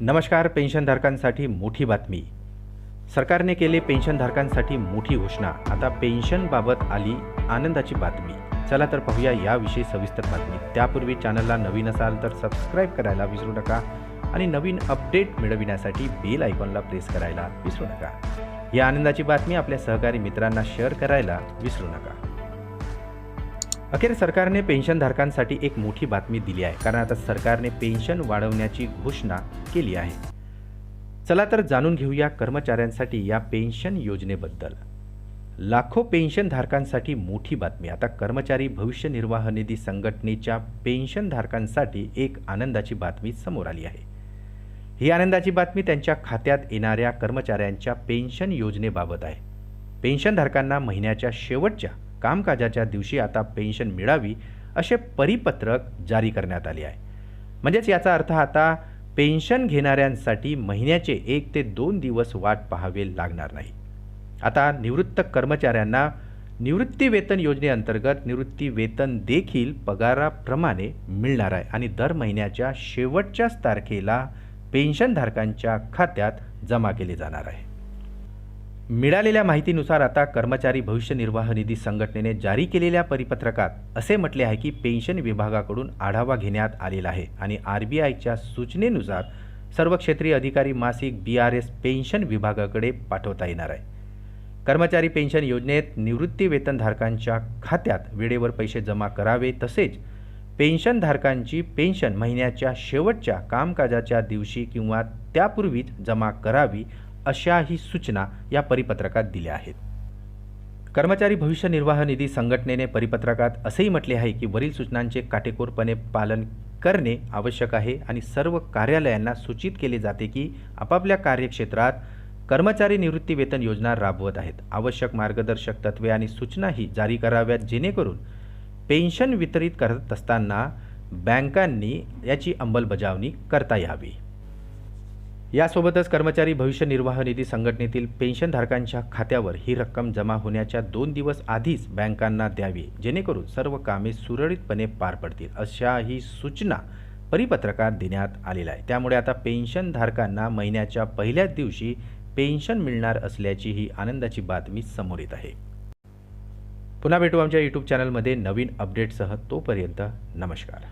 नमस्कार पेन्शनधारकांसाठी मोठी बातमी. सरकारने केले पेन्शनधारकांसाठी मोठी घोषणा. आता पेन्शनबाबत आली आनंदाची बातमी. चला तर पाहूया याविषयी सविस्तर बातमी. त्यापूर्वी चॅनलला नवीन असाल तर सबस्क्राईब करायला विसरू नका आणि नवीन अपडेट मिळविण्यासाठी बेल आयकॉनला प्रेस करायला विसरू नका. या आनंदाची बातमी आपल्या सहकारी मित्रांना शेअर करायला विसरू नका. अखेर सरकारने पेन्शनधारकांसाठी एक मोठी बातमी दिली आहे. कारण आता सरकारने पेन्शन वाढवण्याची घोषणा केली आहे. चला तर जाणून घेऊया कर्मचाऱ्यांसाठी या पेन्शन योजनेबद्दल. लाखो पेन्शनधारकांसाठी मोठी बातमी. आता कर्मचारी भविष्य निर्वाह निधी संघटनेच्या पेन्शनधारकांसाठी एक आनंदाची बातमी समोर आली आहे. ही आनंदाची बातमी त्यांच्या खात्यात येणाऱ्या कर्मचाऱ्यांच्या पेन्शन योजनेबाबत आहे. पेन्शनधारकांना महिन्याच्या शेवटच्या कामकाजाच्या दिवशी आता पेन्शन मिळावी असे परिपत्रक जारी करण्यात आले आहे. म्हणजेच याचा अर्थ आता पेन्शन घेणाऱ्यांसाठी महिन्याचे एक ते दोन दिवस वाट पाहावे लागणार नाही. आता निवृत्त कर्मचाऱ्यांना निवृत्ती वेतन योजनेअंतर्गत निवृत्ती वेतन देखील पगाराप्रमाणे मिळणार आहे आणि दर महिन्याच्या शेवटच्याच तारखेला पेन्शनधारकांच्या खात्यात जमा केले जाणार आहे. मिळालेल्या माहितीनुसार आता कर्मचारी भविष्य निर्वाह निधी संघटनेने जारी केलेल्या परिपत्रकात असे म्हटले आहे की पेन्शन विभागाकडून आढावा घेण्यात आलेला आहे आणि आर बी आयच्या सूचनेनुसार सर्व क्षेत्रीय अधिकारी मासिक बी आर एस पेन्शन विभागाकडे पाठवता येणार आहे. कर्मचारी पेन्शन योजनेत निवृत्ती वेतनधारकांच्या खात्यात वेळेवर पैसे जमा करावे तसेच पेन्शनधारकांची पेन्शन महिन्याच्या शेवटच्या कामकाजाच्या दिवशी किंवा त्यापूर्वीच जमा करावी अशाही सूचना या परिपत्रकात दिल्या आहेत. कर्मचारी भविष्य निर्वाह निधी संघटनेने परिपत्रकात असेही म्हटले आहे की वरील सूचनांचे काटेकोरपणे पालन करणे आवश्यक आहे आणि सर्व कार्यालयांना सूचित केले जाते की आपापल्या कार्यक्षेत्रात कर्मचारी निवृत्ती वेतन योजना राबवत आहेत. आवश्यक मार्गदर्शक तत्वे आणि सूचनाही जारी कराव्यात जेणेकरून पेन्शन वितरित करत असताना बँकांनी याची अंमलबजावणी करता यावी. यासोबतच कर्मचारी भविष्य निर्वाह निधी संघटनेतील पेन्शनधारकांच्या खात्यावर ही रक्कम जमा होण्याच्या दोन दिवस आधीच बँकांना द्यावी जेणेकरून सर्व कामे सुरळीतपणे पार पडतील अशा ही सूचना परिपत्रकात देण्यात आलेल्या आहे त्यामुळे आता पेन्शनधारकांना महिन्याच्या पहिल्याच दिवशी पेन्शन मिळणार असल्याची ही आनंदाची बातमी समोर येत आहे. पुन्हा भेटू आमच्या यूट्यूब चॅनलमध्ये नवीन अपडेटसह तोपर्यंत नमस्कार.